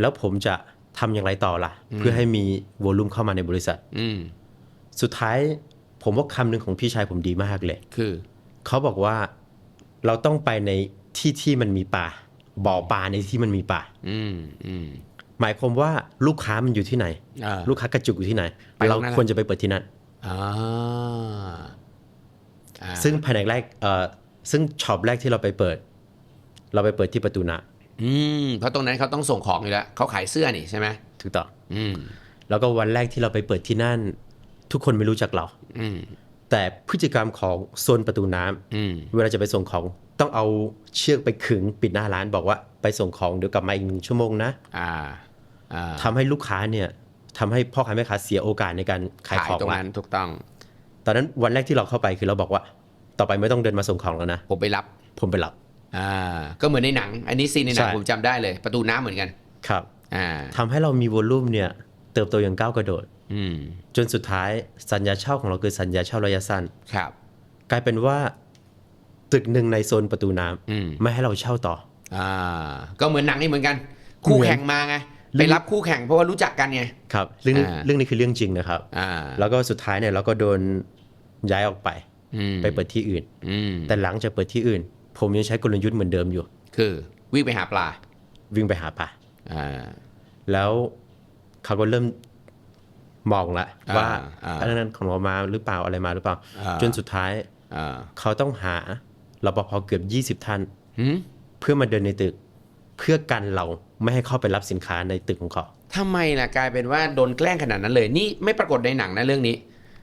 แล้วผมจะทำอย่างไรต่อล่ะ เพื่อให้มีวอลลุ่มเข้ามาในบริษัท อืมสุดท้ายผมว่าคำหนึ่งของพี่ชายผมดีมากเลย คือ เขาบอกว่าเราต้องไปในที่ที่มันมีป่าบ่อปลาในที่มันมีป่า อืมอืมหมายความว่าลูกค้ามันอยู่ที่ไหนอ่าลูกค้ากระจุกอยู่ที่ไหนไปตรงนั้นเราควรจะไปเปิดที่นั่นอ่าอ่าซึ่งภายในแรกเอ่อซึ่งช็อปแรกที่เราไปเปิด เราไปเปิดที่ประตูน้ อืมเพราะตรงนั้นเขาต้องส่งของอยู่แล้วเขาขายเสื้อนี่ใช่ไหมำถูกต้องอืมแล้วก็วันแรกที่เราไปเปิดที่นั่น ทุกคนไม่รู้จักเรา อืมแต่พฤติกรรมของโซนประตูน้ำอืมเวลาจะไปส่งของต้องเอาเชือกไปขึงปิดหน้าร้านบอกว่าไปส่งของเดี๋ยวกลับมาอีกหนึ่งชั่วโมงนะอ่าอ่าทำให้ลูกค้าเนี่ยทำให้พ่อค้าแม่ค้าเสียโอกาสในการขายขายของตรงละนั้นถูกต้อง ตอนนั้นวันแรกที่เราเข้าไปคือเราบอกว่า ต่อไปไม่ต้องเดินมาส่งของแล้วนะ ผมไปรับผมไปรับ อ่าก็เหมือนในหนัง อันนี้ซีนในหนังใช่ ผมจำได้เลย ประตูน้ำเหมือนกัน ครับอ่า ทำให้เรามีวอลลุ่มเนี่ยเติบโตอย่างก้าวกระโดด อืมจนสุดท้ายสัญญาเช่าของเราคือสัญญาเช่าระยะสั้น ครับ กลายเป็นว่าตึกหนึ่งในโซนประตูน้ำอืม ไม่ให้เราเช่าต่อ อ่า ก็เหมือนหนังนี่เหมือนกัน คู่แข่งมาไงไปรับคู่แข่งเพราะว่ารู้จักกันไง ครับเรื่องนี้อ่า เรื่องนี้คือเรื่องจริงนะครับ อ่าแล้วก็สุดท้ายเนี่ยเราก็โดนย้ายออกไป อืมไปเปิดที่อื่น อืมแต่หลังจากเปิดที่อื่น ผมยังใช้กลยุทธ์เหมือนเดิมอยู่ คือวิ่งไปหาปลา วิ่งไปหาปลาอ่าแล้วเขาก็เริ่มมองละอ่าว่าอ่าอันนั้นของเรามาหรือเปล่าอะไรมาหรือเปล่าอ่าจนสุดท้ายอ่าเขาต้องหารปภเกือบ20ท่านหืมเพื่อมาเดินในตึก เพื่อกันเราไม่ให้เข้าไปรับสินค้าในตึกของเขาทำไมล่ะกลายเป็นว่าโดนแกล้งขนาดนั้นเลย นี่ไม่ปรากฏในหนังนะเรื่องนี้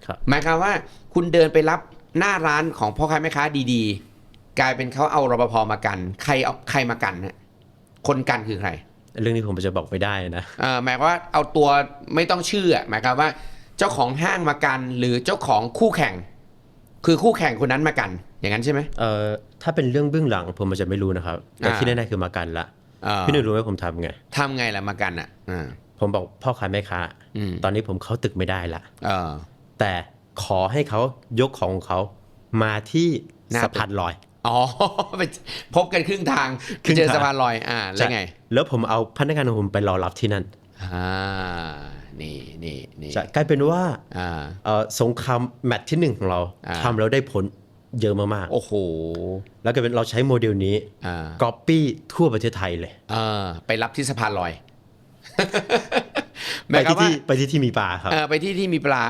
ครับหมายความว่าคุณเดินไปรับหน้าร้านของพ่อค้าแม่ค้าดีๆ กลายเป็นเขาเอารปภมากัน ใครเอาใครมากันฮะคนกันคือใคร เรื่องนี้ผมจะบอกไม่ได้นะเอ่อหมายความว่าเอาตัวไม่ต้องชื่ออะหมายความว่า เจ้าของห้างมากันหรือเจ้าของคู่แข่ง คือคู่แข่งคนนั้นมากัน อย่างนั้นใช่ไหมเอ่อถ้าเป็นเรื่องเบื้องหลังผมมันจะไม่รู้นะครับแต่อ่าที่แน่ๆคือมากันละเอ่อพี่หนุ่ยรู้ไหมผมทำไงทำไงล่ะมากันอะอ่าผมบอกพ่อค้าแม่ค้าอืมตอนนี้ผมเข้าตึกไม่ได้ละเออแต่ขอให้เขายกของของเขามาที่หน้าตึกสะพานลอย อ๋อไปพบกันครึ่งทางครึ่งเจอทางสะพานลอยอ่าแล้วไง แล้วผมเอาพนักงานของผมไปรอรับที่นั่นอ่านี่นี่นี่จะกลายเป็นว่าอ่าเอ่อสงครามแมตช์ที่หนึ่งของเราอ่าทำแล้วได้ผลเยอะมากโอ้โหๆแล้วก็เป็นเราใช้โมเดลนี้อ่าก๊อปปี้ทั่วประเทศไทยเลยเออไปรับที่สะพานลอยหไปมายความที่ว่าที่ไปที่ที่มีปลาครับเออไปที่ที่มีปลา